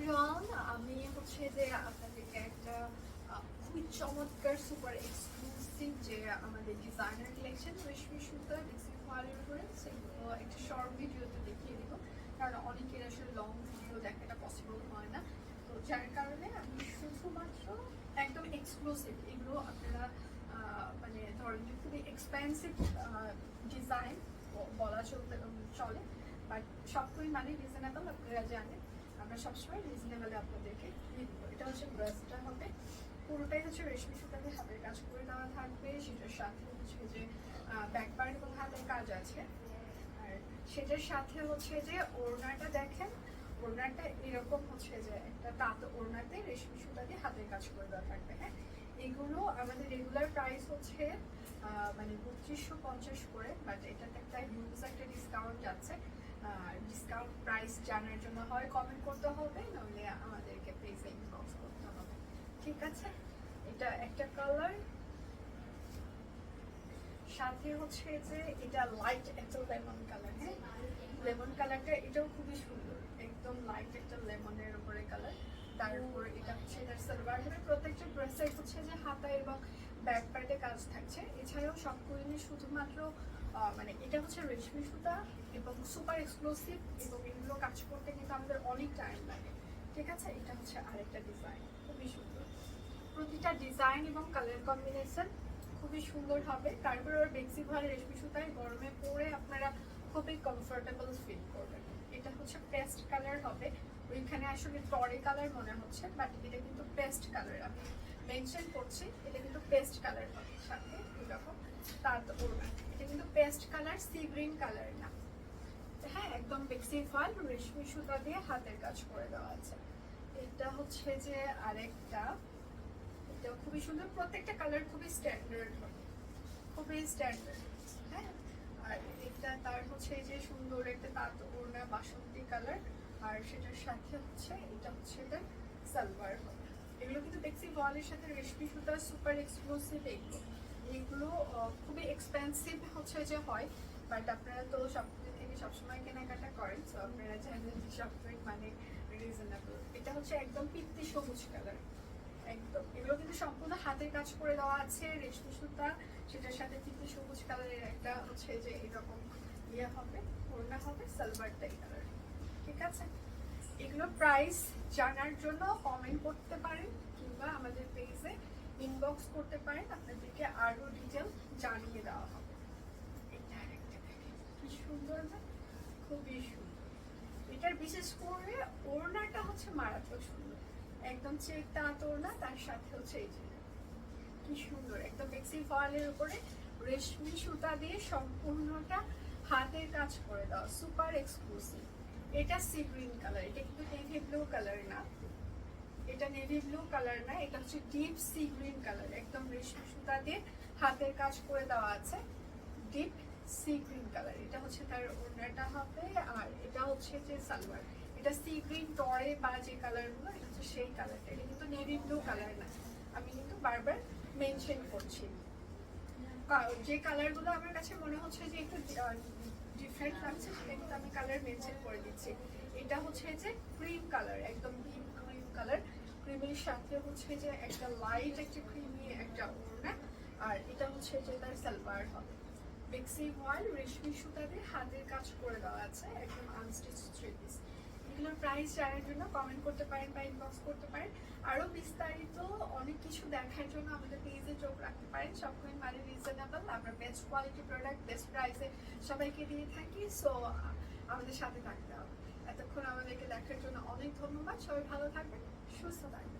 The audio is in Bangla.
এভরিওয়ান আমি হচ্ছে যে আপনাদেরকে একটা খুবই চমৎকার সুপার এক্সক্লুসিভ যে আমাদের ডিজাইনার কালেকশন রেশমি সুতা ডিসি ফয়েলের উপরে সেগুলো একটা শর্ট ভিডিওতে দেখিয়ে দিব। কারণ অনেকের আসলে লং ভিডিও দেখাটা পসিবল হয় না। তো যার কারণে আমি শুধুমাত্র একদম এক্সক্লুসিভ এগুলো আপনারা মানে ধরেন যে খুবই এক্সপেন্সিভ ডিজাইন বলা চলতে চলে। বাট সবগুলোই মানে রিজনেবল আপনারা জানেন। আমরা সবসময় রিজনেবলে আপনাদেরকে দিব এটা হচ্ছে ব্রাশটা হবে। পুরোটাই হচ্ছে রেশমি সুতাতে হাতের কাজ করে দেওয়া থাকবে। সেটার সাথে হচ্ছে যে ব্যাক পার্ট এবং হাতের কাজ আছে। আর সেটার সাথে হচ্ছে যে ওড়নাটা দেখেন, ওড়নাটা এরকম হচ্ছে যে একটা তাঁত ওড়নাতে রেশমি সুতা দিয়ে হাতের কাজ করে দেওয়া থাকবে হ্যাঁ? এগুলো আমাদের রেগুলার প্রাইস হচ্ছে মানে বত্রিশশো পঞ্চাশ করে বাট এটাতে একটা হিউজ একটা ডিসকাউন্ট যাচ্ছে। ডিসকাউন্ট প্রাইস জানার জন্য হয় কমেন্ট করতে হবে আমাদেরকে পেজে ইনবক্স করতে হবে। ঠিক আছে? এটা একটা কালার সাথে হচ্ছে যে এটা লাইট লেমন কালার হ্যাঁ? লেমন কালারটা এটাও খুবই সুন্দর। একদম লাইট একটা লেমনের উপরে কালার তার উপর এটা হচ্ছে এটার সালোয়ার হবে প্রত্যেকটা ড্রেসের হচ্ছে যে হাতা এবং ব্যাক পার্টে কাজ থাকছে। এছাড়াও সব কুইনে শুধুমাত্র মানে এটা হচ্ছে রেশমি সুতা এবং সুপার এক্সক্লুসিভ এবং এগুলো কাজ করতে কিন্তু আমাদের অনেক টাইম লাগে। ঠিক আছে? এটা হচ্ছে আরেকটা ডিজাইন খুবই সুন্দর। প্রতিটা ডিজাইন এবং কালার কম্বিনেশন খুবই সুন্দর হবে। তারপরে ওর বেক্সি ভয় রেশমি সুতায় গরমে পরে আপনারা খুবই কমফোর্টেবল ফিল করবেন। এটা হচ্ছে পেস্ট কালার হবে। ওইখানে আসলে টরে কালার মনে হচ্ছে বাট এটা কিন্তু পেস্ট কালার আমি মেনশন করছি। এটা কিন্তু পেস্ট কালার হবে। সাথে এরকম তার তো কিন্তু paste colour sea green colour না হ্যাঁ একদম বেক্সি ফল রেশমি সুতা দিয়ে হাতের কাজ করে দেওয়া আছে। এটা হচ্ছে যে আরেকটা। এটা খুবই সুন্দর, প্রত্যেকটা কালার খুবই স্ট্যান্ডার্ড খুবই স্ট্যান্ডার্ড হ্যাঁ আর এটা তার হচ্ছে যে সুন্দর একটা তাঁত বাসন্তী কালার, আর সেটার সাথে হচ্ছে, এটা হচ্ছে এটার সালোয়ার এগুলো কিন্তু দেখছি ওয়ালের সাথে রেশমি সুতা সুপার এক্সক্লুসিভ এগুলো। এগুলো খুবই এক্সপেন্সিভ হচ্ছে যে হয় বাট আপনারা তো সব থেকে সবসময় কেনাকাটা করেন তো আপনারা জানেন যে সবটাই মানে রিজনেবল এটা হচ্ছে একদম পিত্তি সবুজ কালার একদম। এগুলো কিন্তু সম্পূর্ণ হাতের কাজ করে দেওয়া আছে, রেশমি সুতা, সেটার সাথে পিত্তি সবুজ কালারের একটা হচ্ছে যে এরকম ইয়ে হবে, ওড়না হবে সালভারটা এই কালার ঠিক আছে? এগুলো প্রাইস জানার জন্য কমেন্ট করতে পারেন, কিংবা আমাদের পেজে ইনবক্স করতে পারেন আপনাদেরকে আরও ডিটেল জানিয়ে দেওয়া হবে। এটা সুন্দর না? খুবই সুন্দর। এটার বিশেষ করে ওড়নাটা হচ্ছে মারাত্মক সুন্দর। একদম চেক তাঁত ওড়না, তার সাথে হচ্ছে এই কি সুন্দর। একদম বেক্সি ফয়েলের উপরে রেশমি সুতা দিয়ে সম্পূর্ণটা হাতের কাজ করে দাও সুপার এক্সক্লুসিভ এটা সি গ্রিন কালার এটা কিন্তু নেভি ব্লু কালার না। এটা নেভি ব্লু কালার না, এটা হচ্ছে ডিপ সি গ্রিন কালার একদম রেশমি সুতা দিয়ে হাতের কাজ করে দেওয়া আছে ডিপ সি গ্রিন কালার এটা হচ্ছে তার ওড়নাটা হবে আর এটা হচ্ছে যে সালোয়ার, এটা সি গ্রিন টরে বা যে কালারগুলো এটা হচ্ছে সেই কালারটা এটা কিন্তু নেভি ব্লু কালার না, আমি কিন্তু বারবার মেনশন করছি। যে কালারগুলো আমার কাছে মনে হচ্ছে যে একটু ডিফারেন্ট লাগছে, সেটা কিন্তু আমি কালার মেনশন করে দিচ্ছি। এটা হচ্ছে যে ক্রিম কালার একদম ডিপ সাথে হচ্ছে যে একটা লাইট একটা ক্রিমি একটা ওড়না আর এটা হচ্ছে যে তার সালোয়ার হবে। বেক্সি ওয়াল রেশমি সুতা দিয়ে হাতের কাজ করে দেওয়া আছে, একদম আনস্টিচ থ্রি পিস এগুলোর প্রাইস জানার জন্য কমেন্ট করতে পারেন বা ইনবক্স করতে পারেন। আরও বিস্তারিত অনেক কিছু দেখার জন্য আমাদের পেজে চোখ রাখতে পারেন। সবগুলোই মানে রিজনেবল আমরা বেস্ট কোয়ালিটি প্রোডাক্ট বেস্ট প্রাইসে সবাইকে দিয়ে থাকি। সো আমাদের সাথে থাকতে হবে। এতক্ষণ আমাদেরকে দেখার জন্য অনেক ধন্যবাদ। সবাই ভালো থাকবেন, সুস্থ থাকবেন।